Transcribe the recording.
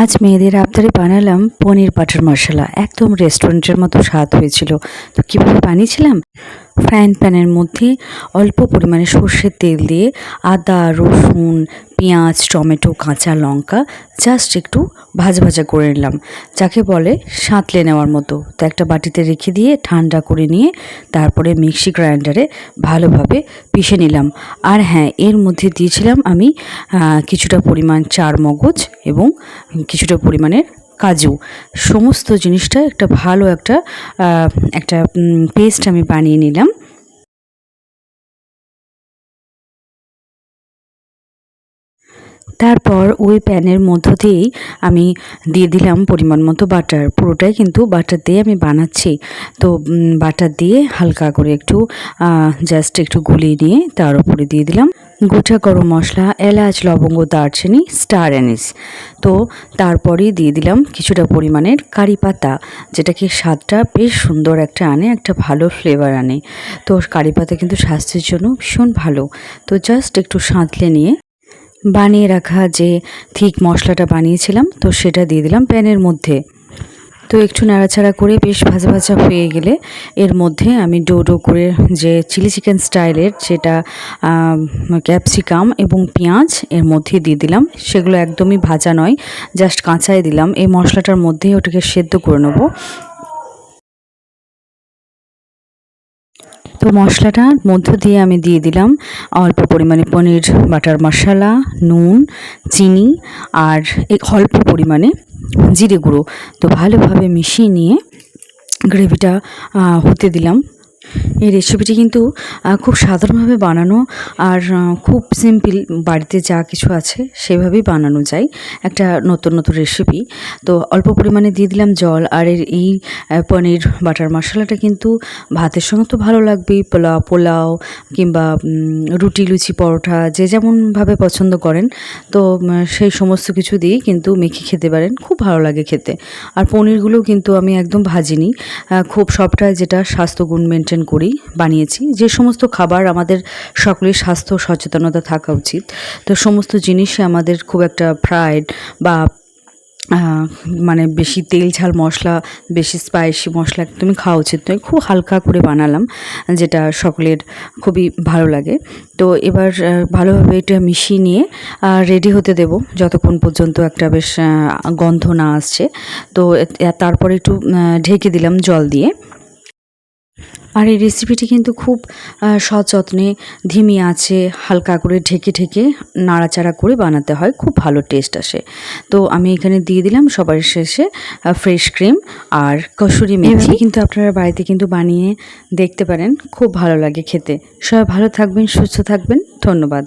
আজ মেয়েদের আবদারে বানালাম পনির বাটার মশলা। একদম রেস্টুরেন্টের মতো স্বাদ হয়েছিল। তো কীভাবে বানিয়েছিলাম? ফ্রাইং প্যানের মধ্যে অল্প পরিমাণে সর্ষের তেল দিয়ে আদা, রসুন, পেঁয়াজ, টমেটো, কাঁচা লঙ্কা জাস্ট একটু ভাজা ভাজা করে নিলাম। যাকে বলে সাঁতলে নেওয়ার মতো। তো একটা বাটিতে রেখে দিয়ে ঠান্ডা করে নিয়ে তারপরে মিক্সি গ্রাইন্ডারে ভালোভাবে পিষে নিলাম। আর হ্যাঁ এর মধ্যে দিয়েছিলাম আমি কিছুটা পরিমাণ চার মগজ এবং কিছুটা পরিমাণের কাজু। সমস্ত জিনিসটা একটা ভালো একটা একটা পেস্ট আমি বানিয়ে নিলাম। তারপর ওই প্যানের মধ্য দিয়েই আমি দিয়ে দিলাম পরিমাণ মতো বাটার। পুরোটাই কিন্তু বাটার দিয়ে আমি বানাচ্ছি। তো বাটার দিয়ে হালকা করে একটু জাস্ট একটু গুলিয়ে নিয়ে তার উপরে দিয়ে দিলাম। গোটা গরম মশলা, এলাচ, লবঙ্গ, দারচিনি স্টার অ্যানিস তো, তারপরেই দিয়ে দিলাম কিছুটা পরিমাণের কারি পাতা, যেটাকে স্বাদটা বেশ সুন্দর একটা আনে, একটা ভালো ফ্লেভার আনে। তো, কারি পাতা কিন্তু স্বাস্থ্যের জন্য ভীষণ ভালো। তো জাস্ট একটু সাঁতলে নিয়ে বানিয়ে রাখা যে ঠিক মশলাটা বানিয়েছিলাম, তো সেটা দিয়ে দিলাম প্যানের মধ্যে। তো একটু নাড়াচাড়া করে বেশ ভাজা ভাজা হয়ে গেলে এর মধ্যে আমি ডো ডো করে যে চিলি চিকেন স্টাইলের যেটা ক্যাপসিকাম এবং পেঁয়াজ এর মধ্যে দিয়ে দিলাম। সেগুলো একদমই ভাজা নয়, জাস্ট কাঁচাই দিলাম। এই মশলাটার মধ্যেই ওটাকে সেদ্ধ করে নেব। তো মশলাটার মধ্য দিয়ে আমি দিয়ে দিলাম অল্প পরিমাণে পনির, বাটার মশলা, নুন, চিনি আর অল্প পরিমাণে জিরে গুঁড়ো। তো ভালোভাবে মিশিয়ে নিয়ে গ্রেভিটা হতে দিলাম। এই রেসিপিটি কিন্তু খুব সাধারণভাবে বানানো আর খুব সিম্পল বাড়িতে যা কিছু আছে সেভাবেই বানানো যায় একটা নতুন নতুন রেসিপি তো অল্প পরিমাণে দিয়ে দিলাম জল আর এর এই পনির বাটার মশলাটা কিন্তু ভাতের সঙ্গে তো ভালো লাগবেই, পোলাও পোলাও কিংবা রুটি, লুচি, পরোটা যে যেমনভাবে পছন্দ করেন। তো সেই সমস্ত কিছু দিয়েই কিন্তু মেখে খেতে পারেন, খুব ভালো লাগে খেতে। আর পনিরগুলো কিন্তু আমি একদম ভাজিনি। খুব সবটাই যেটা স্বাস্থ্যগুণ মেনটেন করি বানিয়েছি। যে সমস্ত খাবার আমাদের সকলের স্বাস্থ্য সচেতনতা থাকা উচিত। তো সমস্ত জিনিসই আমাদের খুব একটা ফ্রায়েড বা মানে বেশি তেল ঝাল মশলা, বেশি স্পাইসি মশলা একদমই খাওয়া উচিত নয়। খুব হালকা করে বানালাম, যেটা সকলের খুবই ভালো লাগে। তো এবার ভালোভাবে এটা মিশিয়ে নিয়ে রেডি হতে দেব যতক্ষণ পর্যন্ত একটা বেশ গন্ধ না আসছে। তো তারপরে একটু ঢেকে দিলাম জল দিয়ে। আর এই রেসিপিটি কিন্তু খুব সযত্নে ধিমি আছে হালকা করে ঢেকে ঢেকে নাড়াচাড়া করে বানাতে হয় খুব ভালো টেস্ট আসে। তো আমি এখানে দিয়ে দিলাম সবার শেষে ফ্রেশ ক্রিম আর কসুরি মেথি। কিন্তু আপনারা বাড়িতে কিন্তু বানিয়ে দেখতে পারেন খুব ভালো লাগে খেতে। সবাই ভালো থাকবেন সুস্থ থাকবেন ধন্যবাদ।